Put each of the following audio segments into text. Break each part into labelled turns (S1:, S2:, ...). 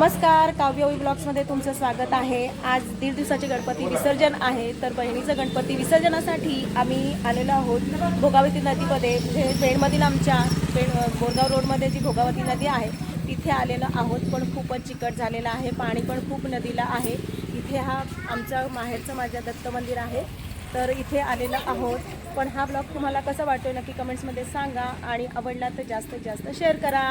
S1: नमस्कार काव्यवी ब्लॉग्समध्ये तुमचं स्वागत आहे. आज दीड दिवसाचे गणपती विसर्जन आहे तर बहिणीचं गणपती विसर्जनासाठी आम्ही आलेलो आहोत भोगावती नदीमध्ये म्हणजे पेणमधील आमच्या पेण बोरगाव रोडमध्ये जी भोगावती नदी आहे तिथे आलेलो आहोत. पण खूपच चिकट झालेलं आहे पाणी पण खूप नदीला आहे. इथे हा आमचा माहेरचं माझ्या दत्त मंदिर आहे. तर इथे आलेलो आहोत. पण हा ब्लॉग तुम्हाला कसा वाटतो नक्की कमेंट्समध्ये सांगा आणि आवडला तर जास्तीत जास्त शेअर करा.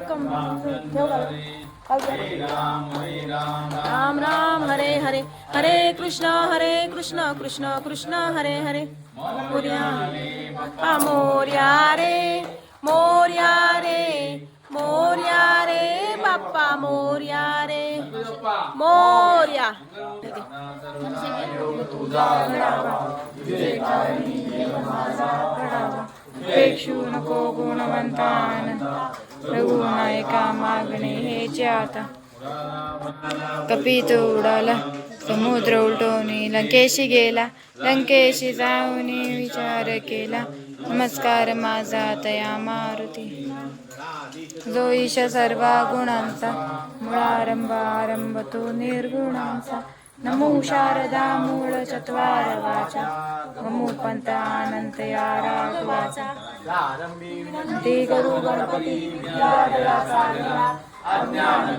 S1: जानकीनायकं राम राम हरे हरे हरे। कृष्ण हरे कृष्ण कृष्ण कृष्ण हरे हरे। मोर्या मोर्या रे मोर्या रे मोर्या रे बाप्पा मोर्या रे। मोर्या।
S2: नको गुणवंतान। रघुनायका मागणे हेचे आता कपित उडाला समुद्र उलटवणी लंकेशी गेला. लंकेशी जाऊन विचार केला. नमस्कार माझा तया मारुती. जो ईश सर्व गुणांचा मुळारंभ आरंभ तो निर्गुणांचा. नमो शारदा मूळ चत्वार वाचा नमो पंत अनंत या राघवाचा। ते करू गणपती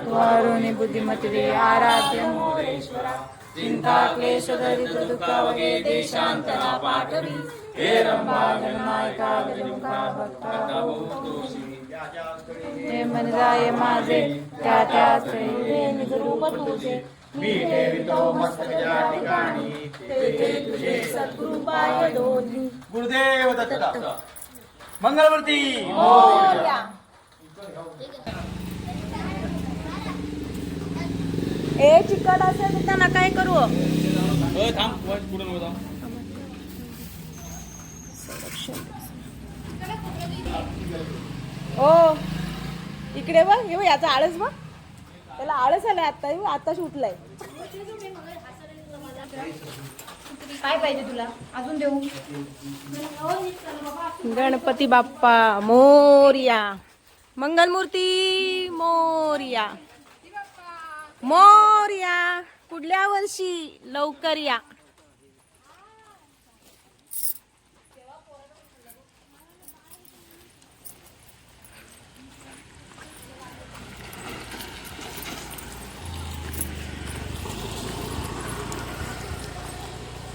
S2: वारुणी बुद्धिमती आराध्य मोरेश्वरा। चिंता क्लेश दरिद्र दुःख वगे देशांतरा पाठवी हे रंभा गणनायका विमुखा भक्ता हे मनराय माझे त्या त्या स्त्री निजरूप तुझे।
S1: मी ठेवितो मस्तक ज्या ठिकाणी तेथे तुझे सद्गुरु पाय दोन्ही
S3: गुरुदेव दत्त
S1: मोरया. ए चिकट असेल तर त्यांना काय करू?
S3: थांब पुढे नको.
S1: ओ इकडे बघ हे बघ, याचा आळस बघ. त्याला आळस आलाय आता आताच उठलाय
S2: काय पाहिजे तुला? अजून देऊ?
S1: गणपती बाप्पा मोर्या. मंगलमूर्ती मोर्या. मोर्या पुढल्या वर्षी लवकर या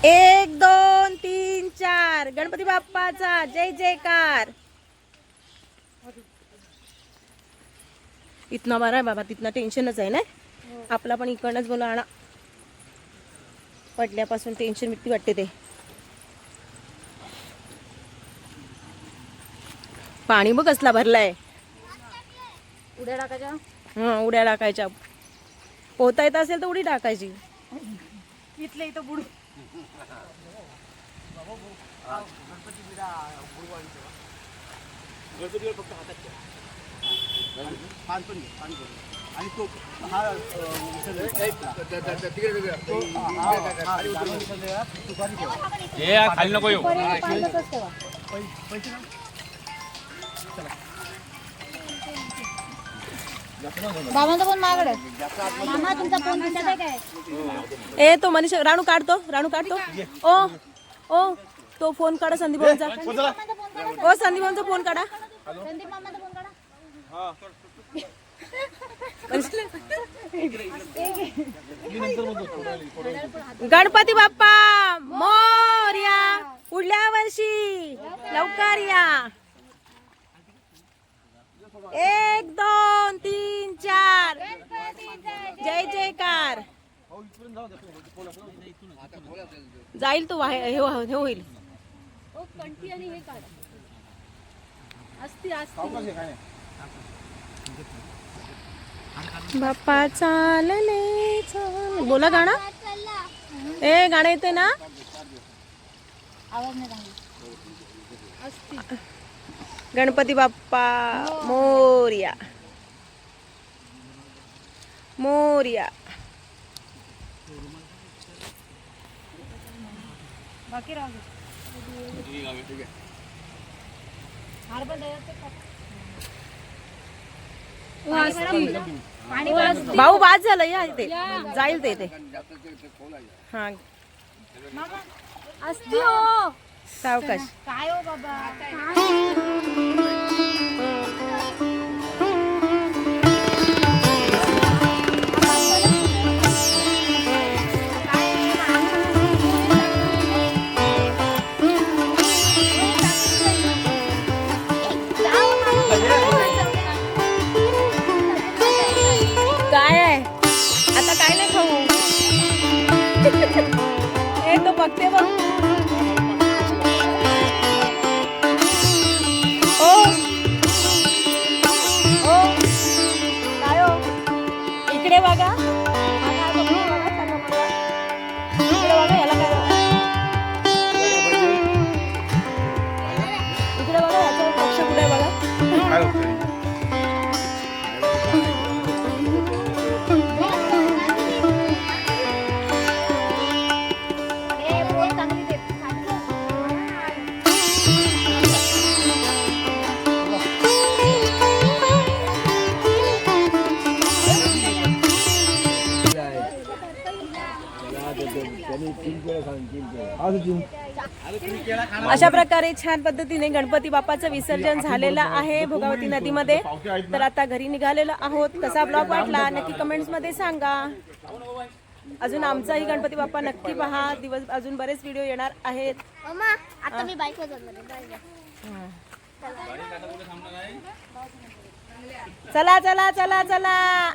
S1: एक दोन तीन चार गणपती बाप्पाचा. जय जयकार. इथनं बरं आहे बाबा तिथनं टेन्शनच आहे ना? आपला पण इकडनंच बोला आणा पडल्यापासून टेन्शन भीती वाटते ते. पाणी बघ कसला भरलाय.
S2: उद्या टाकायच्या?
S1: हं उड्या टाकायच्या. पोहता येत असेल तर उडी टाकायची.
S2: इथले इथं बुडू.
S3: गणपतीवर फक्त हातात ठेव. पान पण घे, पान घे. आणि तो हा अ, विसर्जन करा. तो, हा, हा, जाणून विसर्जन करा. तुपारी ठेवा.
S4: ए खाली नको येऊ
S3: पै- पैसे ना
S4: बाबांचा फोन माझ्याकडे मामा तुमचा फोन दिसत आहे काय
S1: ए तो मनीषा राणू काढतो राणू काढतो ओ ओ तो फोन काढा संदीप भाऊंचा. ओ संदीप भाऊंचा फोन काढा.
S4: संदीप मामाचा फोन काढा
S1: गणपती बाप्पा मोर्या पुढल्या वर्षी लवकर या. एक दोन तीन चार. जय जयकार. जाईल तो वाहे- हे हे होईल.
S4: कंठी आणि हे काढ. असती असती
S1: बाप्पा चालले चाल बोला गाणं. ए गाणं येते ना?
S4: आवाज नाही
S1: गणपती बाप्पा मोर्या. मोर्या.
S4: बाकी राहू दे? पाणी.
S1: भाऊ बाद झालं या इथे. जाईल ते इथे. हा.
S4: असती हो.
S1: सावकाश.
S4: काय हो बाबा?
S1: हे तो बघते बघ अशा प्रकारे छान पद्धतीने गणपती बाप्पाचं विसर्जन झालेलं आहे भोगावती नदीमध्ये. तर आता घरी निघालेलो आहोत. कसा ब्लॉग वाटला नक्की कमेंट्समध्ये सांगा. अजून आमचाही गणपती बाप्पा नक्की पहा. दिवस अजून बरेच व्हिडिओ येणार आहेत.
S4: आता मी बाईक.
S1: चला चला चला चला.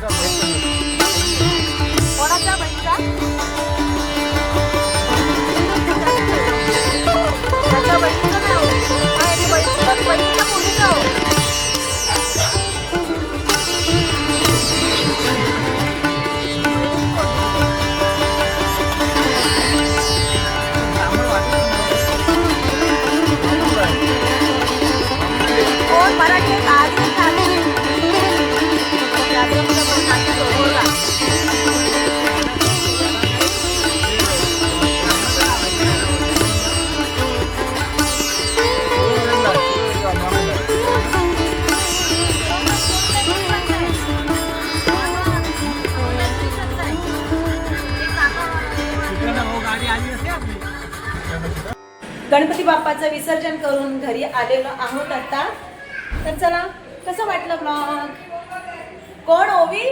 S1: तो गणपती बाप्पाचं विसर्जन करून घरी आलेलो आहोत आता. तर चला कसं वाटलं ब्लॉग कोण ओवी?